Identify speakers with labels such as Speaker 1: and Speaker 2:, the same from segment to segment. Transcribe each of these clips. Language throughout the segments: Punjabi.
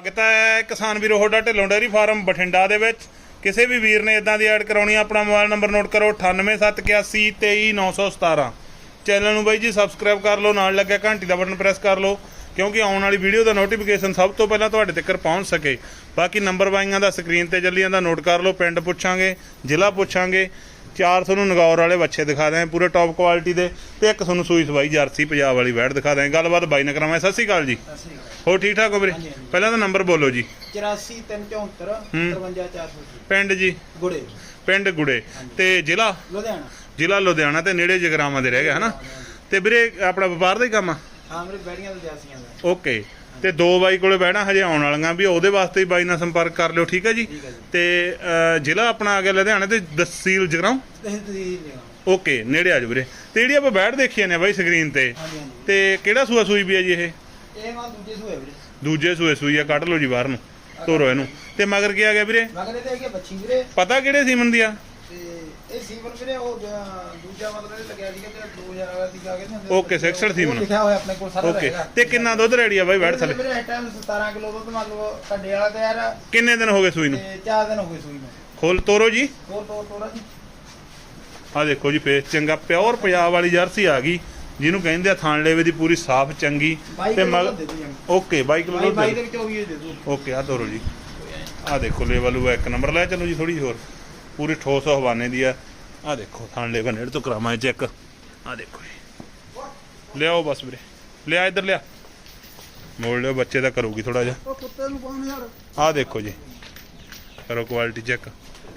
Speaker 1: ਸਵਾਗਤ ਹੈ ਕਿਸਾਨ ਵੀਰੋ, ਤੁਹਾਡਾ ਢਿੱਲੋਂ ਡੇਅਰੀ ਫਾਰਮ ਬਠਿੰਡਾ ਦੇ ਵਿੱਚ। ਕਿਸੇ ਵੀ ਵੀਰ ਨੇ ਇਦਾਂ ਦੀ ਐਡ ਕਰਾਉਣੀ ਆ, ਆਪਣਾ ਮੋਬਾਈਲ ਨੰਬਰ ਨੋਟ ਕਰੋ 9871823917 ਚੈਨਲ ਨੂੰ ਬਾਈ ਜੀ ਸਬਸਕ੍ਰਾਈਬ ਕਰ ਲਓ, ਨਾਲ ਲੱਗਿਆ ਘੰਟੀ ਦਾ ਬਟਨ ਪ੍ਰੈਸ ਕਰ ਲਓ, ਕਿਉਂਕਿ ਆਉਣ ਵਾਲੀ ਵੀਡੀਓ ਦਾ ਨੋਟੀਫਿਕੇਸ਼ਨ ਸਭ ਤੋਂ ਪਹਿਲਾਂ ਤੁਹਾਡੇ ਤੱਕ ਪਹੁੰਚ ਸਕੇ। ਬਾਕੀ ਨੰਬਰ ਬਾਈਆਂ ਦਾ ਸਕਰੀਨ ਤੇ ਚੱਲੀ ਜਾਂਦਾ ਨੋਟ ਕਰ ਲਓ, ਪਿੰਡ ਪੁੱਛਾਂਗੇ, ਜ਼ਿਲ੍ਹਾ ਪੁੱਛਾਂਗੇ। ਚਾਰ ਤੁਹਾਨੂੰ ਨਗੌਰ ਵਾਲੇ ਬੱਚੇ ਦਿਖਾ ਦਾਂ ਪੂਰੇ ਟੌਪ ਕੁਆਲਿਟੀ ਦੇ ਤੇ ਇੱਕ ਤੁਹਾਨੂੰ ਸੂਈ ਸਵਾਈ ਜਰਸੀ ਪੰਜਾਬ ਵਾਲੀ ਵੈੜ ਦਿਖਾ ਦਾਂ ਗੱਲਬਾਤ ਬਾਈ ਨੇ ਕਰਾਵਾਂ ਸਤਿ ਸ਼੍ਰੀ ਅਕਾਲ ਜੀ। ਹੋਰ ਠੀਕ ਠਾਕ ਹੋ ਵੀਰੇ। ਪਹਿਲਾਂ ਤਾਂ ਨੰਬਰ ਬੋਲੋ ਜੀ।
Speaker 2: 84 374 53400
Speaker 1: ਪਿੰਡ ਜੀ?
Speaker 2: ਗੁੜੇ।
Speaker 1: ਪਿੰਡ ਗੁੜੇ। ਤੇ ਜ਼ਿਲ੍ਹਾ?
Speaker 2: ਲੁਧਿਆਣਾ।
Speaker 1: ਜ਼ਿਲ੍ਹਾ ਲੁਧਿਆਣਾ ਤੇ ਨੇੜੇ ਜਗਰਾਵਾਂ ਦੇ ਰਹਿ ਗਿਆ ਹਨਾ? ਤੇ ਵੀਰੇ ਆਪਣਾ ਵਪਾਰ ਦਾ ਹੀ ਕੰਮ ਆ?
Speaker 2: ਹਾਂ ਮੇਰੇ ਬੈੜੀਆਂ ਦੇ ਜਾਸੀਆਂ ਦਾ।
Speaker 1: ਓਕੇ। ਤੇ ਦੋ ਬਾਈ ਕੋਲੇ ਬਹਿਣਾ ਹਜੇ ਆਉਣ ਵਾਲੀਆਂ ਵੀ ਉਹਦੇ ਵਾਸਤੇ ਹੀ ਬਾਈ ਨਾਲ ਸੰਪਰਕ ਕਰ ਲਿਓ ਠੀਕ ਹੈ ਜੀ। ਤੇ ਜ਼ਿਲ੍ਹਾ ਆਪਣਾ ਆ ਗਿਆ ਲੁਧਿਆਣਾ ਤੇ ਤਹਿਸੀਲ ਜਗਰਾਉਂ? ਓਕੇ ਨੇੜੇ ਆ ਜਾਓ ਵੀਰੇ। ਤੇ ਜਿਹੜੀ ਆਪਾਂ ਬੈਠ ਦੇਖੀ ਨੇ ਬਾਈ ਸਕਰੀਨ ਤੇ ਤੇ ਕਿਹੜਾ ਸੂਆ ਸੂਈ ਵੀ ਹੈ ਜੀ ਇਹ?
Speaker 2: ਇਹ ਮਾਂ ਦੂਜੇ ਸੂਏ ਵੀਰੇ।
Speaker 1: ਦੂਜੇ ਸੂਏ ਸੂਈ ਆ ਕੱਢ ਲਓ ਜੀ ਬਾਹਰ ਨੂੰ ਤੋਰੋ ਇਹਨੂੰ। ਤੇ ਮਗਰ ਕੀ ਆ ਗਿਆ ਵੀਰੇ?
Speaker 2: ਮਗਰੇ ਤੇ ਹੈਗੇ ਬੱਚੀ ਵੀਰੇ।
Speaker 1: ਪਤਾ ਕਿਹੜੇ ਸੀਮਨ ਦੀ ਆ?
Speaker 2: ਤੇ ਸੀਵਨ ਵੀਰੇ ਉਹ ਦੂਜਾ ਮਤਲਬ ਇਹ ਲੱਗਿਆ ਸੀਗਾ ਤੇ 2000 ਵਾਲਾ ਸੀਗਾ ਕਿ ਨਹੀਂ
Speaker 1: Okay, sexed ਸੀਮਨ।
Speaker 2: ਉਹ ਲਿਖਿਆ ਹੋਇਆ ਆਪਣੇ ਕੋਲ ਸਾਰਾ
Speaker 1: ਓਕੇ। ਤੇ ਕਿੰਨਾ ਦੁੱਧ ਰੈਡੀ ਆ ਬਾਈ ਬੈਠ ਥੱਲੇ
Speaker 2: ਵੀਰੇ ਇਸ ਟਾਈਮ 17 ਕਿਲੋ ਦੁੱਧ ਮੰਨ ਲਓ ਕੱਡੇ ਵਾਲਾ ਤਿਆਰ ਆ।
Speaker 1: ਕਿੰਨੇ ਦਿਨ ਹੋ ਗਏ ਸੂਈ ਨੂੰ?
Speaker 2: ਤੇ 4 ਦਿਨ ਹੋ ਗਏ ਸੂਈ ਨੂੰ।
Speaker 1: ਖੋਲ ਤੋਰੋ ਜੀ।
Speaker 2: ਤੋਰ ਤੋਰ ਤੋਰਾ ਜੀ।
Speaker 1: ਆ ਦੇਖੋ ਜੀ ਫੇਸ ਚੰਗਾ ਪਿਓਰ ਪੰਜਾਬ ਵਾਲੀ ਜਰਸੀ ਆ ਗਈ ਜਿਹਨੂੰ ਕਹਿੰਦੇ ਆ ਥਾਣ ਲੇਵੇ ਦੀ ਪੂਰੀ ਸਾਫ਼ ਚੰਗੀ। ਤੇ
Speaker 2: ਦੁੱਧ
Speaker 1: ਓਕੇ 22 ਕਿਲੋ
Speaker 2: ਬਾਈ ਬਾਈ
Speaker 1: ਦੁੱਧ
Speaker 2: ਦੇ ਵਿੱਚ ਉਹ ਵੀ ਦੇ ਦੂੰ
Speaker 1: ਓਕੇ ਆ ਤੋਰੋ ਜੀ। ਆ ਦੇਖੋ ਲੇਵਲ ਉਹ ਇੱਕ ਨੰਬਰ ਲੈ ਚਲੋ ਜੀ ਥੋੜੀ ਹੋਰ। ਪੂਰੀ ਠੋਸ ਹਵਾਨੇ ਦੀ ਆ। ਆ ਦੇਖੋ ਥਾਣ ਲੇਵੇ ਨੇੜ ਤੋਂ ਕਰਾਵਾਂ ਚੈੱਕ ਆ ਦੇਖੋ ਲਿਆਓ ਬਸ ਵੀਰੇ। ਲਿਆ ਇੱਧਰ ਲਿਆ। ਮੋੜ ਲਿਓ ਬੱਚੇ ਦਾ ਕਰੂਗੀ ਥੋੜਾ ਜਿਹਾ।
Speaker 2: ਉਹ ਕੁੱਤੇ ਨੂੰ ਪਾਉਣ ਯਾਰ।
Speaker 1: ਆ ਦੇਖੋ ਜੀ। ਕਰੋ ਕੁਆਲਿਟੀ ਚੈੱਕ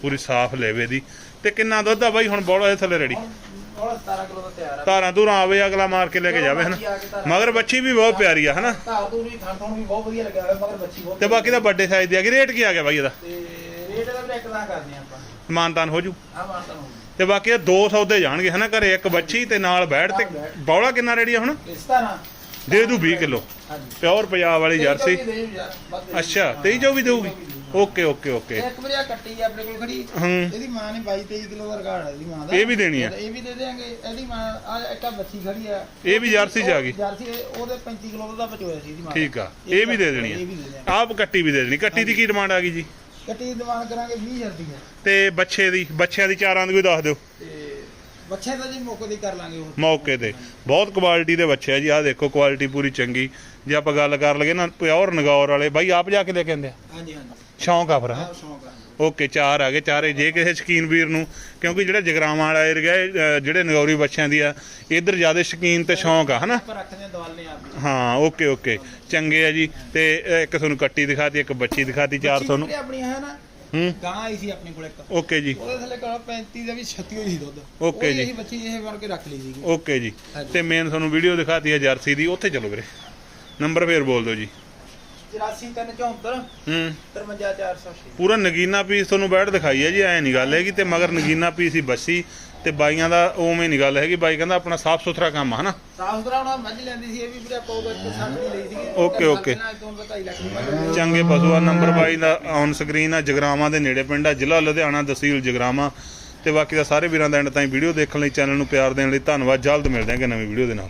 Speaker 1: ਪੂਰੀ ਸਾਫ਼ ਲੇਵੇ ਦੀ। ਤੇ ਕਿੰਨਾ ਦੁੱਧ ਆ ਬਾਈ? ਹੁਣ ਬੋਲਾ ਦੇ ਥੱਲੇ ਰੈਡੀ।
Speaker 2: ਉਹ 17 ਕਿਲੋ ਦਾ ਤਿਆਰ ਆ
Speaker 1: ਧਾਰਾਂ ਧੂਰਾਂ ਆਵੇ ਅਗਲਾ ਮਾਰ ਕੇ ਲੈ ਕੇ ਜਾਵੇ ਹਨਾ? ਮਗਰ ਬੱਚੀ ਵੀ ਬਹੁਤ ਪਿਆਰੀ ਆ ਹਨਾ?
Speaker 2: ਧਾਰ ਤੋਂ ਵੀ ਖਾਣ ਤੋਂ ਵੀ ਬਹੁਤ ਵਧੀਆ ਲੱਗਿਆ ਹੋਇਆ ਮਗਰ ਬੱਚੀ ਬਹੁਤ
Speaker 1: ਤੇ ਬਾਕੀ ਦਾ ਵੱਡੇ ਸਾਈਜ਼ ਦੀ ਆ ਕਿ ਰੇਟ ਕੀ ਆ ਗਿਆ ਬਾਈ ਇਹਦਾ?
Speaker 2: ਤੇ ਇੱਕ ਆਪਾਂ।
Speaker 1: ਮਾਨਤਾਨ ਹੋ ਜੂ।
Speaker 2: ਆ
Speaker 1: ਤੇ ਬਾਕੀ ਇਹ ਦੋ ਸੌਦੇ ਜਾਣਗੇ ਹਨਾ ਘਰੇ ਇੱਕ ਬੱਚੀ ਤੇ ਨਾਲ ਬੈਠ ਤੇ ਬੌਲਾ ਕਿੰਨਾ ਆ ਹੁਣ?
Speaker 2: ਇਸ ਤਰ੍ਹਾਂ।
Speaker 1: ਦੇ ਦੂ 20 ਕਿਲੋ।
Speaker 2: ਹਾਂਜੀ।
Speaker 1: ਪਿਓਰ ਪੰਜਾਬ ਵਾਲੀ ਜਰਸੀ। ਅੱਛਾ 23 ਜੋ ਵੀ ਦੇਊਗੀ? Okay okay okay.
Speaker 2: ਇੱਕ ਵਾਰੀ ਆ ਕੱਟੀ ਆ ਆਪਣੇ ਕੋਲ ਖੜੀ।
Speaker 1: ਹੂੰ।
Speaker 2: ਇਹਦੀ ਮਾਂ ਨੇ 22 23 ਕਿਲੋ ਦਾ ਰਿਕਾਰਡ ਹੈ ਇਹਦੀ ਮਾਂ ਦਾ।
Speaker 1: ਇਹ ਵੀ ਦੇਣੀ ਆ?
Speaker 2: ਇਹ ਵੀ ਦੇ ਦੇਾਂਗੇ ਇਹਦੀ ਮਾਂ ਆ ਇੱਕ ਆ ਬੱਚੀ ਖੜੀ ਆ।
Speaker 1: ਇਹ ਵੀ ਜਰਸੀ 'ਚ ਆ ਗਈ?
Speaker 2: ਜਰਸੀ ਉਹਦੇ 35 ਕਿਲੋ ਦਾ ਬਚੋਇਆ ਸੀ ਇਹਦੀ ਮਾਂ।
Speaker 1: ਠੀਕ ਆ। ਇਹ ਵੀ ਦੇ ਦੇਣੀ ਆ। ਆਪ ਕੱਟੀ ਵੀ ਦੇ ਦੇਣੀ। ਕੱਟੀ ਦੀ ਕੀ ਡਿਮਾਂਡ ਆ ਗਈ ਜੀ?
Speaker 2: ਕੱਟੀ ਦੀਵਾਨ ਕਰਾਂਗੇ 20000 ਦੀ
Speaker 1: ਤੇ ਬੱਚੇ ਦੀ ਬੱਚਿਆਂ ਦੀ ਚਾਰਾਂ ਦੀ ਵੀ ਦੱਸ ਦਿਓ।
Speaker 2: ਤੇ ਬੱਚੇ ਤਾਂ ਜੀ ਮੌਕੇ ਦੀ ਕਰ ਲਾਂਗੇ ਉਹ।
Speaker 1: ਮੌਕੇ ਤੇ। ਬਹੁਤ ਕੁਆਲਿਟੀ ਦੇ ਬੱਚੇ ਆ ਜੀ ਆਹ ਦੇਖੋ ਕੁਆਲਿਟੀ ਪੂਰੀ ਚੰਗੀ। ਜੇ ਆਪਾਂ ਗੱਲ ਕਰ ਲਈਏ ਨਾ ਪਿਓਰ ਨਗੌਰ ਵਾਲੇ ਬਾਈ ਆਪ ਜਾ ਕੇ ਲੈ ਕੇ ਆਂਦੇ ਆ?
Speaker 2: ਹਾਂਜੀ ਹਾਂਜੀ।
Speaker 1: ਸ਼ੌਂਕ ਆ ਫਿਰ ਹੈਂ?
Speaker 2: ਆਹ ਸ਼ੌਂਕ ਆ।
Speaker 1: ਓਕੇ ਚਾਰ ਆ ਗਏ ਚਾਰੇ। ਜੇ ਕਿਸੇ ਸ਼ਕੀਨ ਵੀਰ ਨੂੰ ਕਿਉਂਕਿ ਜਿਹੜਾ ਜਗਰਾਵਾਂ ਵਾਲਾ ਏਰੀਆ ਹੈ, ਜਿਹੜੇ ਨਗੌਰੀ ਬੱਚਿਆਂ ਦੀ ਆ ਇੱਧਰ ਜ਼ਿਆਦਾ ਸ਼ਕੀਨ ਤੇ ਸ਼ੌਂਕ ਆ ਹਨਾ?
Speaker 2: ਰੱਖਦੇ ਹਾਂ ਆਪ
Speaker 1: ਓਕੇ ਓਕੇ। ਚੰਗੇ ਆ ਜੀ। ਤੇ ਇੱਕ ਤੁਹਾਨੂੰ ਕੱਟੀ ਦਿਖਾਤੀ ਇੱਕ ਬੱਚੀ ਦਿਖਾਤੀ ਚਾਰ ਤੁਹਾਨੂੰ।
Speaker 2: ਆਪਣੀ ਹੈ ਨਾ
Speaker 1: ਹੂੰ?
Speaker 2: ਗਾਂ ਆਈ ਸੀ ਆਪਣੇ ਕੋਲ ਇੱਕ।
Speaker 1: ਓਕੇ ਜੀ।
Speaker 2: ਉਹਦੇ ਥੱਲੇ ਕੋਲ 35 ਦਾ ਵੀ 36 ਹੋਈ ਸੀ ਦੁੱਧ।
Speaker 1: Okay
Speaker 2: ਉਹਦੀ
Speaker 1: ਜੀ।
Speaker 2: ਅਸੀਂ ਬੱਚੀ ਇਹ ਬਣ ਕੇ ਰੱਖ ਲਈ ਸੀਗੀ।
Speaker 1: ਓਕੇ ਜੀ।
Speaker 2: ਹਾਂਜੀ।
Speaker 1: ਤੇ ਮੇਨ ਤੁਹਾਨੂੰ ਵੀਡੀਓ ਦਿਖਾਤੀ ਹੈ ਜਰਸੀ ਦੀ। ਉੱਥੇ ਚਲੋ ਵੀਰੇ। ਨੰਬਰ ਫੇਰ ਬੋਲ ਦਿਓ ਜੀ।
Speaker 2: 84 374
Speaker 1: ਹੂੰ।
Speaker 2: 53406
Speaker 1: ਪੂਰਾ ਨਗੀਨਾ ਪੀਸ ਤੁਹਾਨੂੰ ਬੈਠ ਦਿਖਾਈ ਹੈ ਜੀ ਐ ਨਹੀਂ ਗੱਲ ਹੈਗੀ ਤੇ ਮਗਰ ਨਗੀਨਾ ਪੀਸ ਹੀ ਬੱਸੀ ਤੇ ਬਾਈਆਂ ਦਾ ਉਵੇਂ ਨਹੀਂ ਗੱਲ ਹੈਗੀ ਬਾਈ ਕਹਿੰਦਾ ਆਪਣਾ ਸਾਫ਼ ਸੁਥਰਾ ਕੰਮ ਆ ਹਨਾ?
Speaker 2: ਸਾਫ਼ ਸੁਥਰਾ ਉਹਨਾਂ ਮੱਝ ਲੈਂਦੀ ਸੀ ਇਹ ਵੀ ਵੀਰੇ ਆਪਾਂ ਉਹ ਬੱਚੇ ਸਾਡੀ ਲਈ ਸੀਗੀ।
Speaker 1: Okay, okay.
Speaker 2: ਤੋਂ 2.5 ਲੱਖ ਦੀ ਮੱਝ ਲਈ।
Speaker 1: ਚੰਗੇ ਪਸ਼ੂ ਆ ਨੰਬਰ ਬਾਈ ਦਾ ਔਨ ਸਕਰੀਨ ਆ ਜਗਰਾਵਾਂ ਦੇ ਨੇੜੇ ਪਿੰਡ ਆ ਜ਼ਿਲ੍ਹਾ ਲੁਧਿਆਣਾ ਤਹਿਸੀਲ ਜਗਰਾਵਾਂ। ਤੇ ਬਾਕੀ ਦਾ ਸਾਰੇ ਵੀਰਾਂ ਦਾ ਐਂਡ ਤਾਈਂ ਵੀਡੀਓ ਦੇਖਣ ਲਈ ਚੈਨਲ ਨੂੰ ਪਿਆਰ ਦੇਣ ਲਈ ਧੰਨਵਾਦ ਜਲਦ ਮਿਲਦੇ ਹਾਂ ਕਿ ਨਵੀਂ ਵੀਡੀਓ ਦੇ ਨਾਲ।